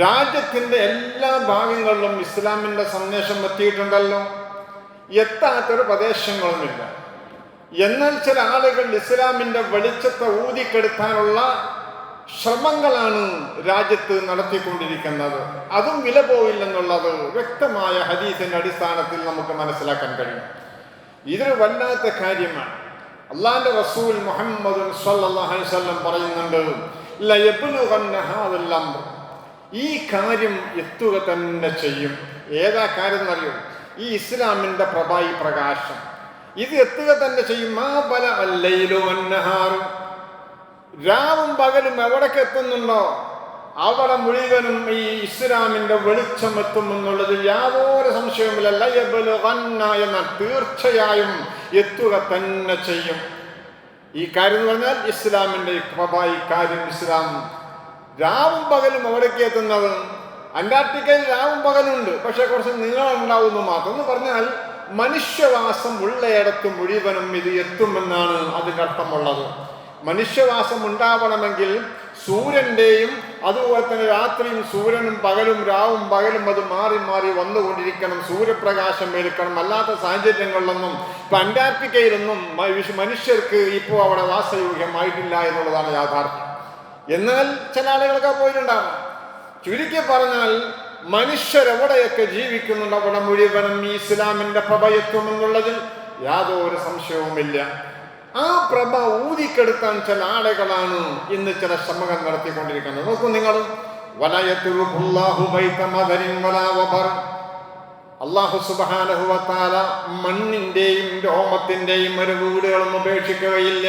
രാജ്യത്തിന്റെ എല്ലാ ഭാഗങ്ങളിലും ഇസ്ലാമിന്റെ സന്ദേശം എത്തിയിട്ടുണ്ടല്ലോ. എത്താത്തൊരു പ്രദേശങ്ങളുമില്ല. എന്നാൽ ചില ആളുകൾ ഇസ്ലാമിന്റെ വെളിച്ചത്തെ ഊതിക്കെടുത്താനുള്ള ശ്രമങ്ങളാണ് രാജ്യത്ത് നടത്തിക്കൊണ്ടിരിക്കുന്നത്. അതും വില പോയില്ലെന്നുള്ളത് വ്യക്തമായ ഹദീസിന്റെ അടിസ്ഥാനത്തിൽ നമുക്ക് മനസ്സിലാക്കാൻ കഴിയും. ഇതൊരു വല്ലാത്ത കാര്യമാണ്. അള്ളാന്റെ റസൂൽ മുഹമ്മദ് പറയുന്നുണ്ട്. ഈ കാര്യം എത്തുക തന്നെ ചെയ്യും. ഏതാ കാര്യം എന്നറിയും? ഈ ഇസ്ലാമിന്റെ പ്രഭായി പ്രകാശം. ഇത് എത്തുക തന്നെ ചെയ്യും. ആ പല അല്ലയിലോ അന്നഹാറും രാവും പകലും എവിടേക്ക് എത്തുന്നുണ്ടോ? അവിടെ മുഴുവനും ഈ ഇസ്ലാമിന്റെ വെളിച്ചം എത്തുമെന്നുള്ളതിൽ യാതൊരു സംശയവുമില്ല. എന്ന തീർച്ചയായും എത്തുക തന്നെ ചെയ്യും. ഈ കാര്യം എന്ന് പറഞ്ഞാൽ ഇസ്ലാമിന്റെ പ്രഭായി കാര്യം ഇസ്ലാം രാവും പകലും എവിടേക്ക് എത്തുന്നത്? അന്റാർട്ടിക്കയിൽ രാവും പകലുണ്ട്. പക്ഷെ കുറച്ച് നീളമുണ്ടാവുന്നു മാത്രം. എന്ന് പറഞ്ഞാൽ മനുഷ്യവാസം ഉള്ളയിടത്ത് മുഴുവനും ഇത് എത്തുമെന്നാണ് അതിന്റെ അർത്ഥമുള്ളത്. മനുഷ്യവാസം ഉണ്ടാവണമെങ്കിൽ സൂര്യന്റെയും അതുപോലെ തന്നെ രാത്രിയും സൂര്യനും പകലും രാവും പകലും അത് മാറി മാറി വന്നുകൊണ്ടിരിക്കണം. സൂര്യപ്രകാശം ഏൽക്കണം അല്ലാത്ത സാഹചര്യങ്ങളിലൊന്നും ഇപ്പൊ അന്റാർട്ടിക്കയിലൊന്നും മനുഷ്യർക്ക് ഇപ്പോൾ അവിടെ വാസയോഗ്യമായിട്ടില്ല എന്നുള്ളതാണ് യാഥാർത്ഥ്യം. എന്നാൽ ചില ആളുകളൊക്കെ പോയിട്ടുണ്ടാവാം ചുരുക്കി പറഞ്ഞാൽ മനുഷ്യരെവിടെയൊക്കെ ജീവിക്കുന്നുണ്ട് അവിടെ മുഴുവനും ഈ ഇസ്ലാമിന്റെ പ്രഭ എത്തുമെന്നുള്ളതിൽ യാതൊരു സംശയവുമില്ല. ആ പ്രഭ ഊതിക്കെടുക്കാൻ ചില ആളുകളാണ് ഇന്ന് ചില ശ്രമങ്ങൾ നടത്തിക്കൊണ്ടിരിക്കുന്നത്. നോക്കൂ നിങ്ങൾ. അള്ളാഹു സുബാനഹുവത്താല മണ്ണിന്റെയും രോമത്തിന്റെയും ഒരു വീടുകളും ഉപേക്ഷിക്കുകയില്ല.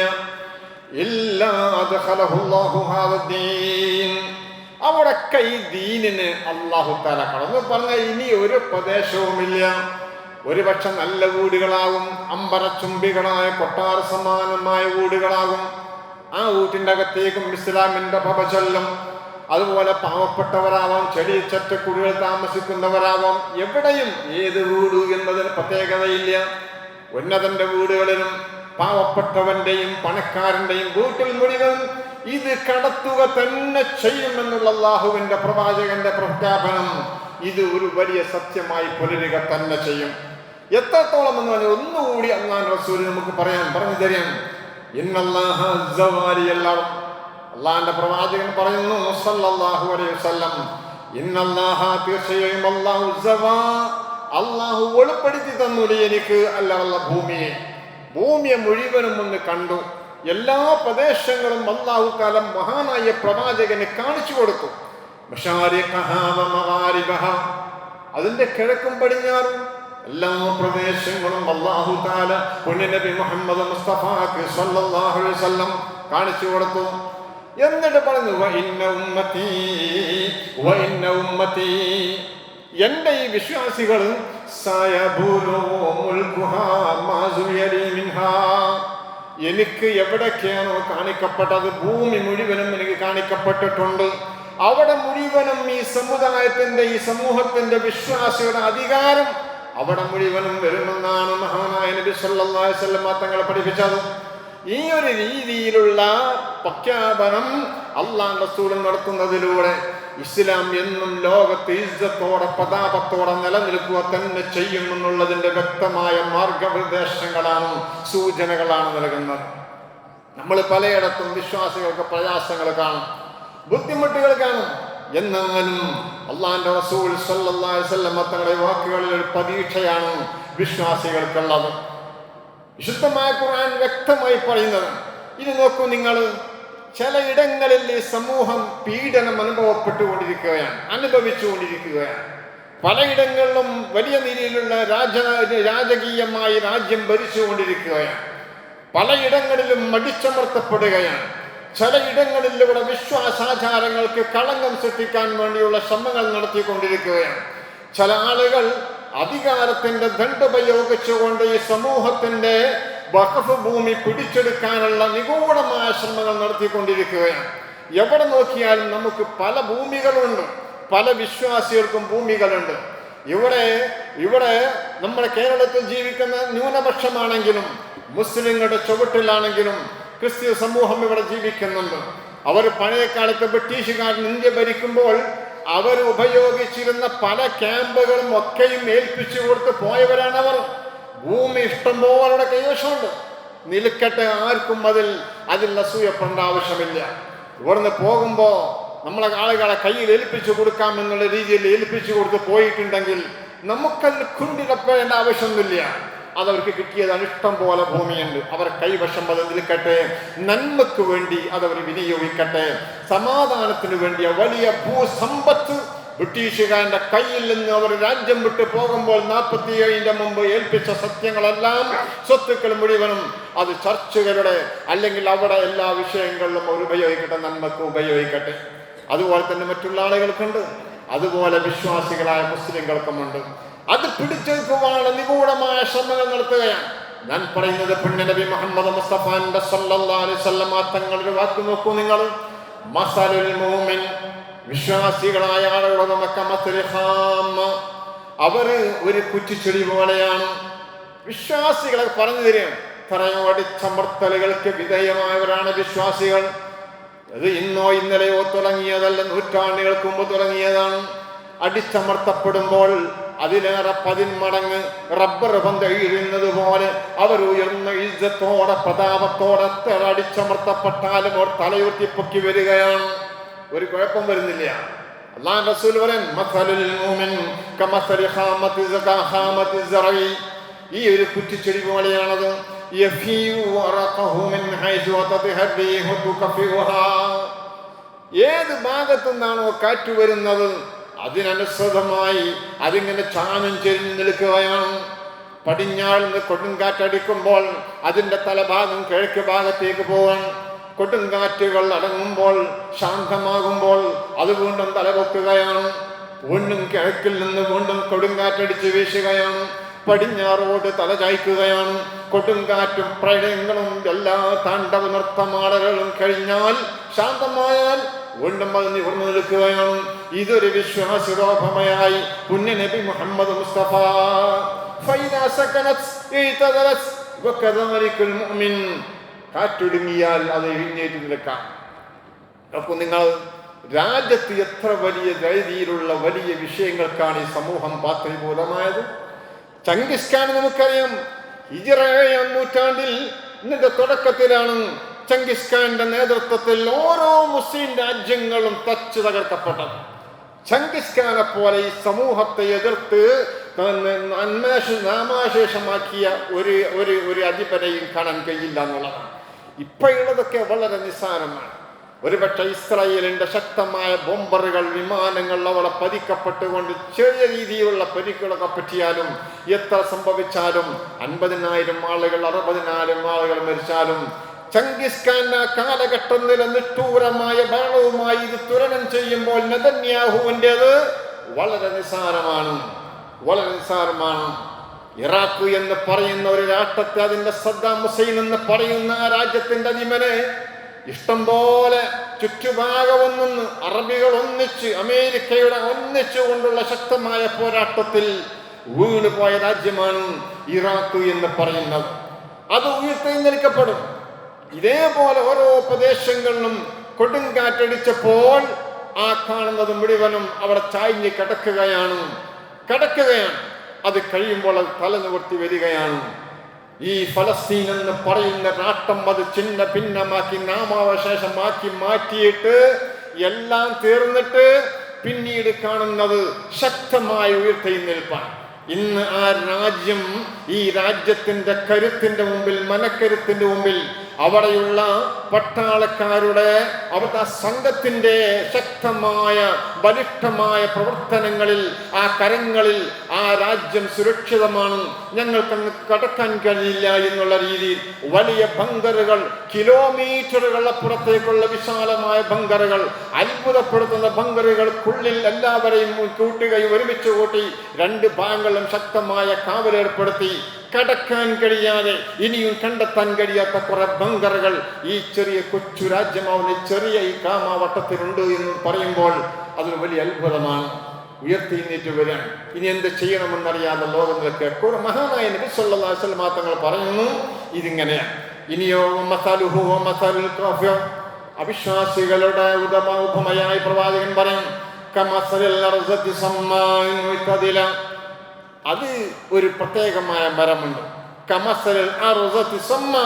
അവിടൊക്കെ ഈ ദീനിന് അള്ളാഹു താല കടന്നു. പറഞ്ഞ ഇനി ഒരു പ്രദേശവുമില്ല. ഒരുപക്ഷെ നല്ല വീടുകളാകും അമ്പരച്ചുംബികളായ കൊട്ടാര സമാനമായ വീടുകളാകും ആ വീട്ടിന്റെ അകത്തേക്കും ഇസ്ലാമിന്റെ പപചൊല്ലം അതുപോലെ പാവപ്പെട്ടവരാവാം ചെടി ചറ്റക്കുടികൾ താമസിക്കുന്നവരാവാം. എവിടെയും ഏത് വീട് എന്നതിന് പ്രത്യേകതയില്ല. ഉന്നതന്റെ വീടുകളിലും പാവപ്പെട്ടവന്റെയും പണക്കാരന്റെയും വീട്ടിൽ മുഴുവൻ ഇത് കടത്തുക തന്നെ ചെയ്യുമെന്നുള്ള അള്ളാഹുവിന്റെ പ്രവാചകന്റെ പ്രഖ്യാപനം ഇത് ഒരു വലിയ സത്യമായി പുലരുക തന്നെ ചെയ്യും. എത്രത്തോളം എന്ന് പറഞ്ഞാൽ ഒന്നുകൂടി അള്ളാൻ റസൂൽ നമുക്ക് പറയാൻ പറഞ്ഞു തരാം. അള്ളാന്റെ പ്രവാചകൻ പറയുന്നു അലൈഹി ഇന്നല്ലാഹ തീർച്ചയായും സവാ അള്ളാഹു വെളിപ്പെടുത്തി തന്നു എനിക്ക് അല്ല ഭൂമിയെ. ഭൂമിയെ മുഴുവനും ഒന്ന് കണ്ടു. എല്ലാ പ്രദേശങ്ങളും അള്ളാഹു കാലം മഹാനായ പ്രവാചകന് കാണിച്ചു കൊടുത്തു. അതിന്റെ കിഴക്കും പടിഞ്ഞാറും എല്ലാ പ്രദേശങ്ങളും അള്ളാഹു താല പുണ്യനബി മുഹമ്മദ് മുസ്തഫാക്ക് സല്ലല്ലാഹു അലൈഹി വസല്ലം കാണിച്ചു കൊടുത്തു. എന്നിട്ട് പറഞ്ഞു "വ വ ഈ വിശ്വാസികൾ എനിക്ക് എവിടൊക്കെയാണോ കാണിക്കപ്പെട്ടത്? ഭൂമി മുഴുവനും എനിക്ക് കാണിക്കപ്പെട്ടിട്ടുണ്ട്. അവിടെ മുഴുവനും ഈ സമുദായത്തിന്റെ ഈ സമൂഹത്തിന്റെ വിശ്വാസിയുടെ അധികാരം അവിടെ മുഴുവനും വരുമെന്നാണ് മഹാനായ നബി വസല്ലം തങ്ങൾ പഠിപ്പിച്ചത്. ഈ ഒരു രീതിയിലുള്ള പ്രഖ്യാപനം അള്ളാഹ് റസൂൽ നടത്തുന്നതിലൂടെ ഇസ്ലാം എന്നും ലോകത്ത് ഇജ്ജത്തോടെ പ്രതാപത്തോടെ നിലനിൽക്കുക തന്നെ ചെയ്യുമെന്നുള്ളതിന്റെ വ്യക്തമായ മാർഗനിർദ്ദേശങ്ങളാണ് സൂചനകളാണ് നൽകുന്നത്. നമ്മൾ പലയിടത്തും വിശ്വാസികൾക്ക് പ്രയാസങ്ങൾ കാണും ബുദ്ധിമുട്ടുകൾ കാണും. എന്നാലും അള്ളാന്റെ റസൂൽ വസല്ലം തങ്ങളുടെ വാക്കുകളിൽ ഒരു പ്രതീക്ഷയാണ് വിശ്വാസികൾക്കുള്ളത്. വിശുദ്ധമായ ഖുർആൻ വ്യക്തമായി പറയുന്നത് ഇനി നോക്കൂ നിങ്ങൾ ചിലയിടങ്ങളിൽ ഈ സമൂഹം പീഡനം അനുഭവപ്പെട്ടുകൊണ്ടിരിക്കുകയാണ് അനുഭവിച്ചുകൊണ്ടിരിക്കുകയാണ്. പലയിടങ്ങളിലും വലിയ നിലയിലുള്ള രാജ രാജകീയമായി രാജ്യം ഭരിച്ചുകൊണ്ടിരിക്കുകയാണ്. പലയിടങ്ങളിലും മടിച്ചമർത്തപ്പെടുകയാണ്. ചിലയിടങ്ങളിലൂടെ വിശ്വാസാചാരങ്ങൾക്ക് കളങ്കം സൃഷ്ടിക്കാൻ വേണ്ടിയുള്ള ശ്രമങ്ങൾ നടത്തിക്കൊണ്ടിരിക്കുകയാണ്. ചില ആളുകൾ അധികാരത്തിന്റെ ദണ്ഡുപയോഗിച്ചുകൊണ്ട് ഈ സമൂഹത്തിന്റെ വഖഫ് ഭൂമി പിടിച്ചെടുക്കാനുള്ള നിഗൂഢമായ ശ്രമങ്ങൾ നടത്തിക്കൊണ്ടിരിക്കുകയാണ്. എവിടെ നോക്കിയാലും നമുക്ക് പല ഭൂമികളുണ്ട്. പല വിശ്വാസികൾക്കും ഭൂമികളുണ്ട്. ഇവിടെ ഇവിടെ നമ്മുടെ കേരളത്തിൽ ജീവിക്കുന്ന ന്യൂനപക്ഷമാണെങ്കിലും മുസ്ലിങ്ങളുടെ ചുവട്ടിലാണെങ്കിലും ക്രിസ്ത്യ സമൂഹം ഇവിടെ ജീവിക്കുന്നുണ്ട്. അവർ പഴയ കാലത്ത് ബ്രിട്ടീഷുകാർ ഇന്ത്യ ഭരിക്കുമ്പോൾ അവർ ഉപയോഗിച്ചിരുന്ന പല ക്യാമ്പുകളും ഒക്കെയും ഏൽപ്പിച്ചു കൊടുത്ത് പോയവരാണ് അവർ ഭൂമി ഇഷ്ടം പോവാനുള്ള കൈവശമുണ്ട്. നിൽക്കട്ടെ ആർക്കും അതിൽ അതിൽ അസൂയപ്പെടേണ്ട ആവശ്യമില്ല. ഇവിടുന്ന് പോകുമ്പോ നമ്മളെ ആളുകളെ കയ്യിൽ ഏൽപ്പിച്ചു കൊടുക്കാം എന്നുള്ള രീതിയിൽ ഏൽപ്പിച്ചു കൊടുത്ത് പോയിട്ടുണ്ടെങ്കിൽ നമുക്കതിൽ കുണ്ടിടപ്പെടേണ്ട ആവശ്യമൊന്നുമില്ല. അതവർക്ക് കിട്ടിയതാണ് അനിഷ്ടം പോലെ ഭൂമിയുണ്ട്. അവർ കൈവശം അത് നിൽക്കട്ടെ. നന്മക്ക് വേണ്ടി അതവർ വിനിയോഗിക്കട്ടെ. സമാധാനത്തിന് വേണ്ടിയ വലിയ ഭൂസമ്പത്ത് ബ്രിട്ടീഷുകാരന്റെ കയ്യിൽ നിന്ന് അവർ രാജ്യം വിട്ട് പോകുമ്പോൾ നാൽപ്പത്തി ഏഴിന്റെ മുമ്പ് ഏൽപ്പിച്ച സത്യങ്ങളെല്ലാം സ്വത്തുക്കൾ മുഴുവനും അത് ചർച്ചുകളുടെ അല്ലെങ്കിൽ അവിടെ എല്ലാ വിഷയങ്ങളിലും അവർ ഉപയോഗിക്കട്ടെ നന്മക്ക് ഉപയോഗിക്കട്ടെ. അതുപോലെ തന്നെ മറ്റുള്ള ആളുകൾക്കുണ്ട്. അതുപോലെ വിശ്വാസികളായ മുസ്ലിങ്ങൾക്കുമുണ്ട്. അത് പിടിച്ചെടുക്കുവാനുള്ള നിഗൂഢമായ ശ്രമങ്ങൾ നടത്തുകയാണ്. ഞാൻ പറയുന്നത് പെണ്ണിനബി നബി മുഹമ്മദ് മുസ്തഫാന്റെ സല്ലല്ലാഹി വസല്ലം തങ്ങളുടെ വാക്ക് നോക്കൂ നിങ്ങൾ. മസാലുൽ വിശ്വാസികളായ ആളുകളുടെ മക്കമത്തുൽ അവർ ഒരു കുറ്റിച്ചെടി പോലെയാണ്. വിശ്വാസികളെ പറഞ്ഞു തരും തറയോടിച്ചമർത്തലുകൾക്ക് വിധേയമായവരാണ് വിശ്വാസികൾ. അത് ഇന്നോ ഇന്നലെയോ തുടങ്ങിയതല്ല നൂറ്റാണ്ടുകൾക്ക് മുമ്പ് തുടങ്ങിയതാണ്. അടിച്ചമർത്തപ്പെടുമ്പോൾ അതിലേറെ പതിന്മടങ്ങ് റബ്ബർ പന്ത് പോലെ അവർ ഉയർന്ന ഇജ്ജത്തോടെ പ്രതാപത്തോടെ എത്ര അടിച്ചമർത്തപ്പെട്ടാലും അവർ തലയുർത്തിപ്പൊക്കി വരികയാണ്. ഒരു കുഴപ്പം വരുന്നില്ല. റസൂൽ ഈ ഒരു കുറ്റിച്ചെടി പോലെയാണത് ഏത് ഭാഗത്തു നിന്നാണോ കാറ്റ് വരുന്നത് അതിനനുസൃതമായി അതിങ്ങനെ ചാനം ചെരിഞ്ഞു നിൽക്കുകയാണ്. പടിഞ്ഞാളിൽ നിന്ന് കൊടുങ്കാറ്റടിക്കുമ്പോൾ അതിന്റെ തലഭാഗം കിഴക്ക് ഭാഗത്തേക്ക് പോവാൻ കൊടുങ്കാറ്റുകൾ അടങ്ങുമ്പോൾ ശാന്തമാകുമ്പോൾ അത് വീണ്ടും തലപൊക്കുകയാണ്. വീണ്ടും കിഴക്കിൽ നിന്ന് വീണ്ടും കൊടുങ്കാറ്റടിച്ച് വീശുകയാണ്. പടിഞ്ഞാറോട് തലചായ്ക്കുകയാണ് കൊടുങ്കാറ്റും പ്രളയങ്ങളും എല്ലാ താണ്ഡവ നൃത്തമാടകളും കഴിഞ്ഞാൽ ശാന്തമായാൽ വീണ്ടും അത് നിവർന്നു നിൽക്കുകയാണ്. ഇതൊരു വിശ്വാസരോപമയായി പുണ്യ നബി മുഹമ്മദ് മുസ്തഫ. ഇതദറത് വകദലികൽ മുഅ്മിൻ. കാറ്റൊടുങ്ങിയാൽ അത് എഴുന്നേറ്റ് നിൽക്കാം. അപ്പോൾ നിങ്ങൾ രാജ്യത്ത് എത്ര വലിയ രീതിയിലുള്ള വലിയ വിഷയങ്ങൾക്കാണ് ഈ സമൂഹം പാത്രീഭൂതമായത് ചങ്കിസ്ഖാൻ നമുക്കറിയാം ഹിജറേഴാം നൂറ്റാണ്ടിൽ ഇതിന്റെ തുടക്കത്തിലാണ് ചങ്കിസ്ഖാന്റെ നേതൃത്വത്തിൽ ഓരോ മുസ്ലിം രാജ്യങ്ങളും തച്ചു തകർക്കപ്പെട്ടത്. ചങ്കിസ്ഖാനെ പോലെ ഈ സമൂഹത്തെ എതിർത്ത് അന്വേഷ നാമാശേഷമാക്കിയ ഒരു ഒരു ഒരു അധിപനെയും കാണാൻ കഴിയില്ല എന്നുള്ളതാണ്. ഇപ്പോഴുള്ളതൊക്കെ വളരെ നിസ്സാരമാണ്. ഒരുപക്ഷെ ഇസ്രായേലിന്റെ ശക്തമായ ബോംബറുകൾ വിമാനങ്ങൾ അവളെ പതിക്കപ്പെട്ടുകൊണ്ട് ചെറിയ രീതിയിലുള്ള പരിക്കുകളൊക്കെ പറ്റിയാലും എത്ര സംഭവിച്ചാലും അൻപതിനായിരം ആളുകൾ അറുപതിനായിരം ആളുകൾ മരിച്ചാലും ചങ്കിസ്ഖാന്റെ കാലഘട്ടം നില നിഷ്ഠൂരമായ ഭരണവുമായി ഇത് തുരണം ചെയ്യുമ്പോൾ നെതന്യാഹുവിന്റെത് വളരെ നിസ്സാരമാണ്. വളരെ നിസ്സാരമാണ്. ഇറാഖ് എന്ന് പറയുന്ന ഒരു രാഷ്ട്രത്തെ അതിന്റെ സദ്ദാം ഹുസൈൻ എന്ന് പറയുന്ന ആ രാജ്യത്തിന്റെ അധിപനെ ഇഷ്ടം പോലെ ചുറ്റുഭാഗവും അറബികൾ ഒന്നിച്ച് അമേരിക്കയുടെ ഒന്നിച്ചു കൊണ്ടുള്ള ശക്തമായ പോരാട്ടത്തിൽ വീണ് പോയ രാജ്യമാണ് ഇറാഖ് എന്ന് പറയുന്നത്. അത് ഉയർത്തെഴുന്നേൽക്കപ്പെടും. ഇതേപോലെ ഓരോ പ്രദേശങ്ങളിലും കൊടുങ്കാറ്റടിച്ചപ്പോൾ ആ കാണുന്നത് മുഴുവനും അവിടെ ചായഞ്ഞ് കിടക്കുകയാണ്. കിടക്കുകയാണ്. അത് കഴിയുമ്പോൾ അത് തല നിവർത്തി വരികയാണ്. ഈ ഫലസ്തീൻ എന്ന് പറയുന്ന നാട്ടം അത് ചിന്ന ഭിന്നമാക്കി നാമാവശേഷമാക്കി മാറ്റിയിട്ട് എല്ലാം തീർന്നിട്ട് പിന്നീട് കാണുന്നത് ശക്തമായ ഉയർത്തെഴുന്നേൽപ്പാണ്. ഇന്ന് ആ രാജ്യം ഈ രാജ്യത്തിന്റെ കരുത്തിന്റെ മുമ്പിൽ മനക്കരുത്തിന്റെ മുമ്പിൽ അവിടെയുള്ള പട്ടാളക്കാരുടെ അവിടുത്തെ ആ സംഘത്തിന്റെ ശക്തമായ ബലിഷ്ഠമായ പ്രവർത്തനങ്ങളിൽ ആ കരങ്ങളിൽ ആ രാജ്യം സുരക്ഷിതമാണ്. ഞങ്ങൾക്ക് കടക്കാൻ കഴിയില്ല എന്നുള്ള രീതിയിൽ വലിയ ബങ്കറുകൾ കിലോമീറ്ററുകൾ അപ്പുറത്തേക്കുള്ള വിശാലമായ ബങ്കറുകൾ അത്ഭുതപ്പെടുത്തുന്ന ബങ്കറുകൾക്കുള്ളിൽ എല്ലാവരെയും കൂട്ടുകയും ഒരുമിച്ച് കൂട്ടി രണ്ട് ഭാഗങ്ങളും ശക്തമായ കാവലേർപ്പെടുത്തി. കടക്കാൻ കഴിയാതെ ഇനിയും കണ്ടെത്താൻ കഴിയാത്ത കുറെ ബങ്കറുകൾ ഈ ചെറിയ കൊച്ചു രാജ്യമാവുന്ന ചെറിയ ഈ കാമാവട്ടത്തിലുണ്ട് എന്ന് പറയുമ്പോൾ അതൊരു വലിയ അത്ഭുതമാണ്. ഉയർത്തി നീറ്റ് വരാൻ. ഇനി എന്ത് ചെയ്യണമെന്നറിയാതെ ലോകം നിൽക്കുക കുറെ മഹാനായ നബിസ്വല്ലാസ്വൽ തങ്ങൾ പറയുന്നു ഇതിങ്ങനെയാണ് ഇനിയോ മസാലുഹോ മസാലുൽ കാഫിർ. അവിശ്വാസികളുടെ ഉദമ ഉപമയായി പ്രവാചകൻ പറയും കമസലിൽ. അത് ഒരു പ്രത്യേകമായ മരമുണ്ട്. അർസത്തി സമ്മ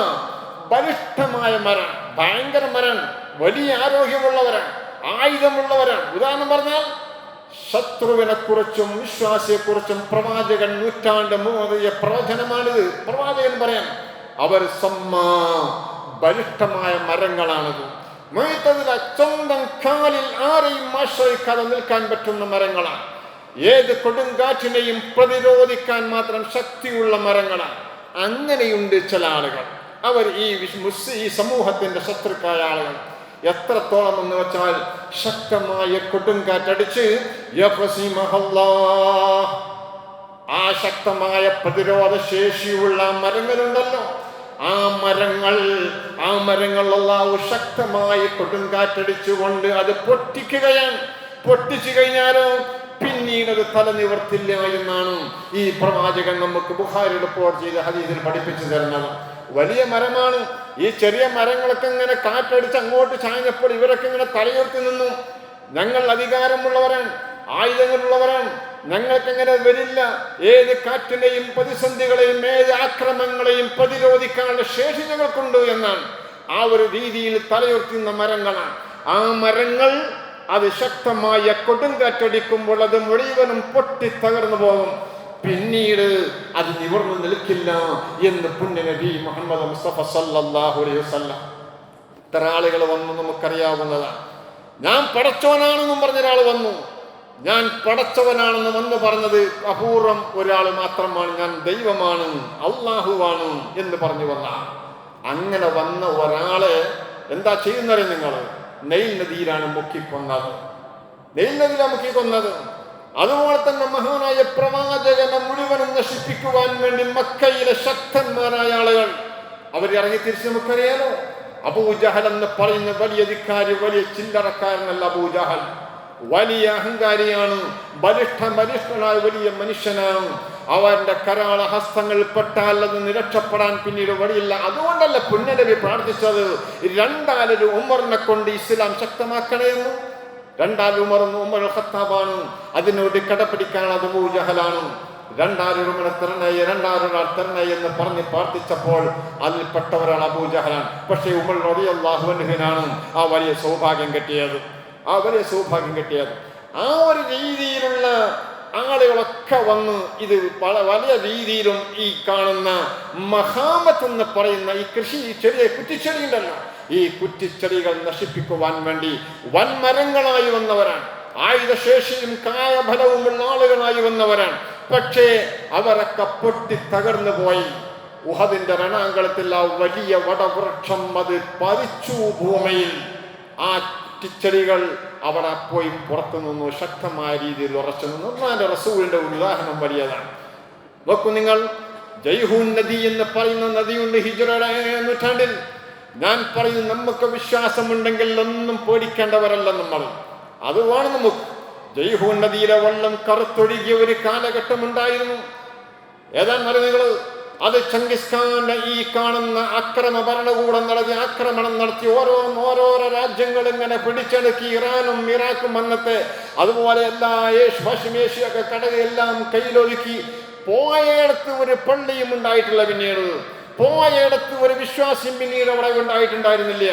ബലിഷ്ഠമായ മരം ഭയങ്കര മരം വലിയ ആരോഗ്യമുള്ളവരാണ് ആയുധമുള്ളവരാണ്. ഉദാഹരണം പറഞ്ഞാൽ ശത്രുവിനെ കുറിച്ചും വിശ്വാസിയെ കുറിച്ചും പ്രവാചകൻ നൂറ്റാണ്ട് മൂന്നിയ പ്രവചനമാണിത്. പ്രവാചകൻ പറയാം അവർ സമ്മ ബലിഷ്ഠമായ മരങ്ങളാണിത്. മൊയ്ത്തതിലെ സ്വന്തം കാലിൽ ആരെയും ആശ്രയിക്കാതെ നിൽക്കാൻ പറ്റുന്ന മരങ്ങളാണ്. ഏത് കൊടുങ്കാറ്റിനെയും പ്രതിരോധിക്കാൻ മാത്രം ശക്തിയുള്ള മരങ്ങളാണ്. അങ്ങനെയുണ്ട് ചില ആളുകൾ. അവർ ഈ ഈ സമൂഹത്തിന്റെ ശത്രുക്കായ ആളുകൾ. എത്രത്തോളം എന്ന് വെച്ചാൽ ശക്തമായ കൊടുങ്കാറ്റടിച്ച് ആ ശക്തമായ പ്രതിരോധ ശേഷിയുള്ള മരങ്ങളുണ്ടല്ലോ. ആ മരങ്ങൾ ആ മരങ്ങൾ അള്ളാഹു ശക്തമായി കൊടുങ്കാറ്റടിച്ചുകൊണ്ട് അത് പൊട്ടിക്കുകയാണ്. പൊട്ടിച്ചു കഴിഞ്ഞാലോ പിന്നീട് അത് തല നിവർത്തില്ല എന്നാണ് ഈ പ്രവാചകൻ നമുക്ക് ബുഹാരി റിപ്പോർട്ട് ചെയ്ത് ഹദീസിൽ പഠിപ്പിച്ചു തരുന്നത്. വലിയ മരമാണ്. ഈ ചെറിയ മരങ്ങളൊക്കെ ഇങ്ങനെ കാറ്റടിച്ച് അങ്ങോട്ട് ചാഞ്ഞപ്പോൾ ഇവരൊക്കെ ഇങ്ങനെ തലയുർത്തി നിന്നു. ഞങ്ങൾ അധികാരമുള്ളവരാണ്. ആയുധങ്ങളുള്ളവരാണ്. ഞങ്ങൾക്കങ്ങനെ വരില്ല. ഏത് കാറ്റിനെയും പ്രതിസന്ധികളെയും ഏത് ആക്രമങ്ങളെയും പ്രതിരോധിക്കാനുള്ള ശേഷി ഞങ്ങൾക്കുണ്ട് എന്നാണ്. ആ ഒരു രീതിയിൽ തലയുർത്തുന്ന മരങ്ങളാണ്. ആ മരങ്ങൾ അത് ശക്തമായ കൊടുങ്കാറ്റടിക്കുമ്പോൾ അത് മുഴുവനും പൊട്ടി തകർന്നു പോകും. പിന്നീട് അത് നിവർന്നു നിൽക്കില്ല എന്ന് പുണ്യ നബി മുഹമ്മദ് മുസ്തഫ സല്ലല്ലാഹു അലൈഹി ഇത്ര ആളുകൾ വന്നു നമുക്കറിയാവുന്നതാണ്. ഞാൻ പടച്ചവനാണെന്നും പറഞ്ഞ ഒരാൾ വന്നു. ഞാൻ പടച്ചവനാണെന്ന് വന്ന് പറഞ്ഞത് അപൂർവം ഒരാൾ മാത്രമാണ്. ഞാൻ ദൈവമാണ് അള്ളാഹുവാണ് എന്ന് പറഞ്ഞു വന്ന അങ്ങനെ വന്ന ഒരാളെ എന്താ ചെയ്യുന്നത് നിങ്ങൾ? നെയിൽ നദിയിലാണ് മുക്കിക്കൊന്നത്. നെയിൽ നദിയിലാണ് മുക്കിക്കൊന്നത്. അതുപോലെ തന്നെ മഹാനായ പ്രവാചകനെ മുഴുവനും നശിപ്പിക്കുവാൻ വേണ്ടി മക്കയിലെ ശക്തന്മാരായ ആളുകൾ. അവർ ഇറങ്ങി തിരിച്ച് നമുക്കറിയാലോ. അബൂജഹൽ എന്ന് പറയുന്ന വലിയ അധികാരി വലിയ ചില്ലറക്കാരനല്ല അബൂജഹൽ. വലിയ അഹങ്കാരിയാണ് ബലിഷ്ഠ ബലിഷ്ഠനായ വലിയ മനുഷ്യനാണ്. അവന്റെ കരാള ഹസ്തങ്ങൾ പെട്ടാൽ അത് നിരക്ഷപ്പെടാൻ പിന്നീട് വഴിയില്ല. അതുകൊണ്ടല്ല പുണ്യനബി പ്രാർത്ഥിച്ചത്? രണ്ടാലൊരു ഉമറിനെ കൊണ്ട് ഇസ്ലാം ശക്തമാക്കണേ എന്ന് രണ്ടാൽ ഉമർ ഉമർ ഖത്താബാണ്. അതിനോട് കടപിടിക്കാൻ അത് അബൂജഹലാണ് രണ്ടാരൊരുമനെ തിരണയെ രണ്ടാരൊരാൾ തരണേ എന്ന് പറഞ്ഞ് പ്രാർത്ഥിച്ചപ്പോൾ അതിൽ പെട്ടവരാണ് അബൂജഹലാണ് പക്ഷേ ഉമർ റളിയല്ലാഹുവിനാണ് ആ വലിയ സൗഭാഗ്യം കിട്ടിയത്. ആ വലിയ സൗഭാഗ്യം കിട്ടിയത്. ആ ഒരു രീതിയിലുള്ള ആളുകളൊക്കെ വന്ന് ഇത് വലിയ രീതിയിലും ഈ കാണുന്ന മഹാമത്ത് എന്ന് പറയുന്ന ഈ കൃഷി ഈ ചെറിയ കുറ്റിച്ചെടി ഉണ്ടല്ലോ. ഈ കുറ്റിച്ചെടികൾ നശിപ്പിക്കുവാൻ വേണ്ടി വൻമരങ്ങളായി വന്നവരാണ്. ആയുധശേഷിയും കായഫലവുമുള്ള ആളുകളായി വന്നവരാണ്. പക്ഷേ അവരൊക്കെ പൊട്ടി തകർന്നു പോയി. ഉഹദിന്റെ രണാങ്കളത്തിൽ ആ വലിയ വടവൃക്ഷം അത് പതിച്ചു ഭൂമിയിൽ. ആ ചെടികൾ അവിടെ പോയി പുറത്തു നിന്നു ശക്തമായ രീതിയിൽ ഉറച്ചു നിന്നു. ഒന്നാന്റെ റസൂലിന്റെ ഉദാഹരണം വലിയതാണ്. നോക്കൂ നിങ്ങൾ ജയ്ഹൂൻ നദി എന്ന് പറയുന്ന നദിയുണ്ട് ഹിജുറയുടെ നൂറ്റാണ്ടിൽ. ഞാൻ പറയുന്നു നമുക്ക് വിശ്വാസമുണ്ടെങ്കിൽ ഒന്നും പേടിക്കേണ്ടവരല്ല നമ്മൾ. അത് വേണം നമുക്ക്. ജയ്ഹൂൻ നദിയിലെ വെള്ളം കറുത്തൊഴുകിയ ഒരു കാലഘട്ടം ഉണ്ടായിരുന്നു ഏതാണെന്നറിയ നിങ്ങൾ? അത് ചങ്കിസ് ഖാന്റെ ഈ കാണുന്ന അക്രമ ഭരണകൂടം നടത്തി ആക്രമണം നടത്തി ഓരോ ഓരോരോ രാജ്യങ്ങൾ ഇങ്ങനെ പിടിച്ചെടുക്കി ഇറാനും ഇറാഖും അന്നത്തെ അതുപോലെ എല്ലാ ഏഷ്യ പശ്ചിമേഷ്യയൊക്കെ കടകയെല്ലാം കയ്യിലൊതുക്കി പോയയിടത്ത് ഒരു പള്ളിയും ഉണ്ടായിട്ടില്ല പിന്നീട്. പോയയിടത്ത് ഒരു വിശ്വാസ്യം പിന്നീട് അവിടെ ഉണ്ടായിട്ടുണ്ടായിരുന്നില്ല.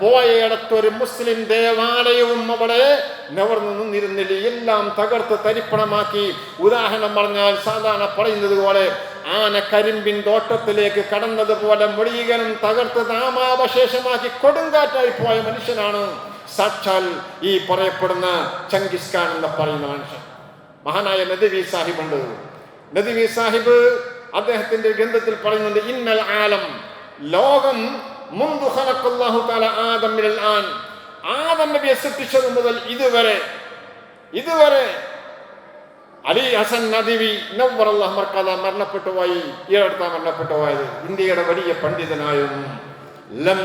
പോയയിടത്ത് ഒരു മുസ്ലിം ദേവാലയവും അവിടെ നിവർന്നു നിന്നിരുന്നില്ല. എല്ലാം തകർത്ത് തരിപ്പണമാക്കി. ഉദാഹരണം പറഞ്ഞാൽ സാധാരണ പറയുന്നത് പോലെ ആന കരിമ്പിൻ തോട്ടത്തിലേക്ക് കടന്നതുപോലെ മുഴുകനും തകർത്ത് നാമാവശേഷമാക്കി കൊടുങ്കാറ്റായി പോയ മനുഷ്യനാണ് സാക്ഷാൽ ഈ പറയപ്പെടുന്ന ചങ്കിസ് ഖാൻ എന്ന് പറയുന്ന മനുഷ്യൻ. മഹാനായ നദവി സാഹിബ് ഉണ്ട് നദവി സാഹിബ് അദ്ദേഹത്തിന്റെ ഗ്രന്ഥത്തിൽ പറയുന്നുണ്ട് ഇന്നൽ ആലം ലോകം മുൻപ് ഖലഖല്ലാഹു തആല ആദം മിനൽ ആൻ. ആദം നബിയെ സൃഷ്ടിച്ചത് മുതൽ ഇതുവരെ ഇതുവരെ അലി ഹസൻ നദിവി നവ്വറല്ലാഹ് മർക്കദ മരണപ്പെട്ടു പോയി ഈ അടുത്ത ഇന്ത്യയുടെ വലിയ പണ്ഡിതനായും ലം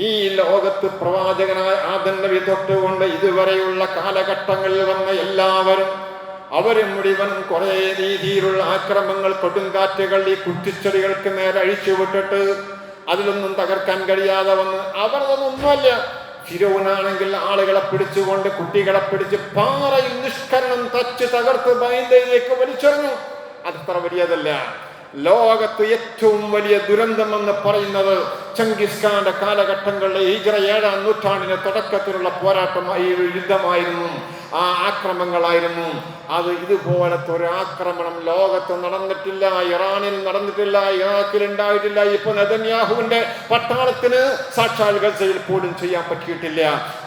ഈ ലോകത്ത് പ്രവാചകനായ ആദം നബി തൊട്ടുകൊണ്ട് ഇതുവരെയുള്ള കാലഘട്ടങ്ങളിൽ വന്ന എല്ലാവരും അവർ മുഴുവൻ കുറേ രീതിയിലുള്ള ആക്രമങ്ങൾ കൊടുങ്കാറ്റുകൾ ഈ കുറ്റിച്ചെടികൾക്ക് നേരെ അഴിച്ചു വിട്ടിട്ട് അതിലൊന്നും തകർക്കാൻ കഴിയാതെ വന്ന്. അവർ അതൊന്നുമല്ല ഫിരോനാണെങ്കിൽ ആളുകളെ പിടിച്ചുകൊണ്ട് കുട്ടികളെ പിടിച്ച് പാറയിൽ നിഷ്കരണം തച്ച് തകർത്ത് ബൈന്ദയിലേക്ക് വലിച്ചെറിഞ്ഞു. അതത്ര വലിയതല്ല. ലോകത്ത് ഏറ്റവും വലിയ ദുരന്തമെന്ന് പറയുന്നത് ചങ്കിസ് ഖാന്റെ കാലഘട്ടങ്ങളിലെ ഈജറ ഏഴാം നൂറ്റാണ്ടിന്റെ തുടക്കത്തിലുള്ള പോരാട്ടം ഈ യുദ്ധമായിരുന്നു. ആ ആക്രമങ്ങളായിരുന്നു. അത് ഇതുപോലത്തെ ഒരു ആക്രമണം ലോകത്ത് നടന്നിട്ടില്ല ഇറാനിൽ നടന്നിട്ടില്ല ഇറാഖിൽ ഉണ്ടായിട്ടില്ല. ഇപ്പൊ നെതന്യാഹുവിന്റെ പട്ടാളത്തിന് സാക്ഷാൽ ഗസയിൽ പോലും ചെയ്യാൻ പറ്റിയിട്ടില്ല.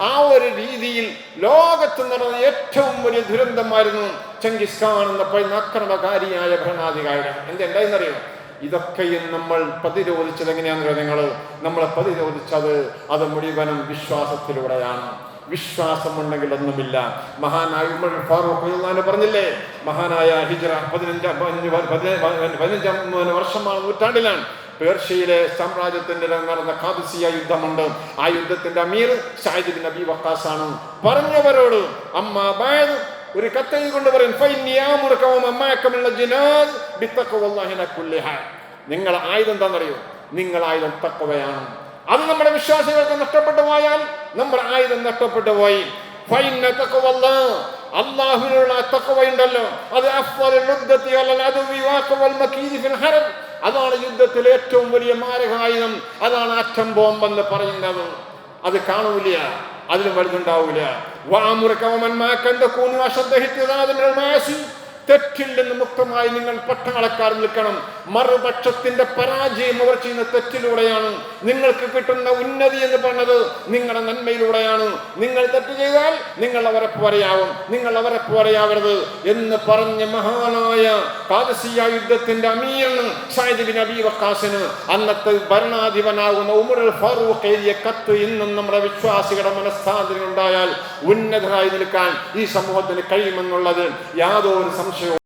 ആ ഒരു രീതിയിൽ ലോകത്ത് നടന്ന ഏറ്റവും വലിയ ദുരന്തമായിരുന്നു ചെങ്കിസ്ഖാൻ എന്ന പറയുന്ന അക്രമകാരിയായ ഭരണാധികാരി എന്തുണ്ടായെന്നറിയോ ഇതൊക്കെയും നമ്മൾ പ്രതിരോധിച്ചത് എങ്ങനെയാണെന്ന് നിങ്ങൾ നമ്മളെ പ്രതിരോധിച്ചത് അത് മുഴുവനും വിശ്വാസത്തിലൂടെയാണ്. വിശ്വാസമുണ്ടെങ്കിൽ ഒന്നുമില്ല. മഹാനായ ഉമർ ഫാറൂഖ് പറഞ്ഞില്ലേ? മഹാനായ ഹിജ്റ പതിനഞ്ചാം പതിനഞ്ച് വർഷമാണ് നൂറ്റാണ്ടിലാണ്. പേർഷ്യയിലെ സാമ്രാജ്യത്തിന്റെ നടന്ന ഖാദിസിയ യുദ്ധമുണ്ട്. ആ യുദ്ധത്തിന്റെ അമീർ ഷാഹിദ് നബി അബി വക്കാസ് ആണ് പറഞ്ഞവരോട് അമ്മ ഒരു കത്തെഴുതി കൊണ്ട് പറയും നിങ്ങൾ ആയുധം എന്താണെന്നറിയോ? നിങ്ങൾ ആയുധം തക്കവയാണ്. അത് നമ്മുടെ വിശ്വാസികൾക്ക് നഷ്ടപ്പെട്ടു പോയാൽ നമ്മുടെ ആയുധം നഷ്ടപ്പെട്ടു പോയി. അതാണ് യുദ്ധത്തിലെ ഏറ്റവും വലിയ മാരകായുധം അതാണ് അറ്റം ബോംബെന്ന് പറയുന്നത്. അത് കാണൂല. അതിലും വലുതുണ്ടാവൂല. കൂന്നു അശ്രദ്ധ തെറ്റിൽ നിന്ന് മുക്തമായി നിങ്ങൾ പട്ടാളക്കാർ നിൽക്കണം. മറുപക്ഷത്തിന്റെ പരാജയം അവർ ചെയ്യുന്ന തെറ്റിലൂടെയാണ് നിങ്ങൾക്ക് കിട്ടുന്ന ഉന്നതി എന്ന് പറഞ്ഞത് നിങ്ങളുടെ നന്മയിലൂടെയാണ്. നിങ്ങൾ തെറ്റ് ചെയ്താൽ നിങ്ങൾ അവരെ പോലെയാവും. നിങ്ങൾ അവരെ പോലെയാവരുത് എന്ന് പറഞ്ഞ മഹാനായ കാദസിയ യുദ്ധത്തിന്റെ അമീറിന് ഷാഹിദ് ബിൻ അബി വക്കാസിന് അന്നത്തെ ഭരണാധിപനാകുന്ന ഉമർ ഫാറൂഖ് എഴുതിയ കത്ത് ഇന്നും നമ്മുടെ വിശ്വാസികളുടെ മനസ്സാന്തരം ഉണ്ടായാൽ ഉന്നതരായി നിൽക്കാൻ ഈ സമൂഹത്തിന് കഴിയുമെന്നുള്ളത് യാതൊരു സംശയവും все.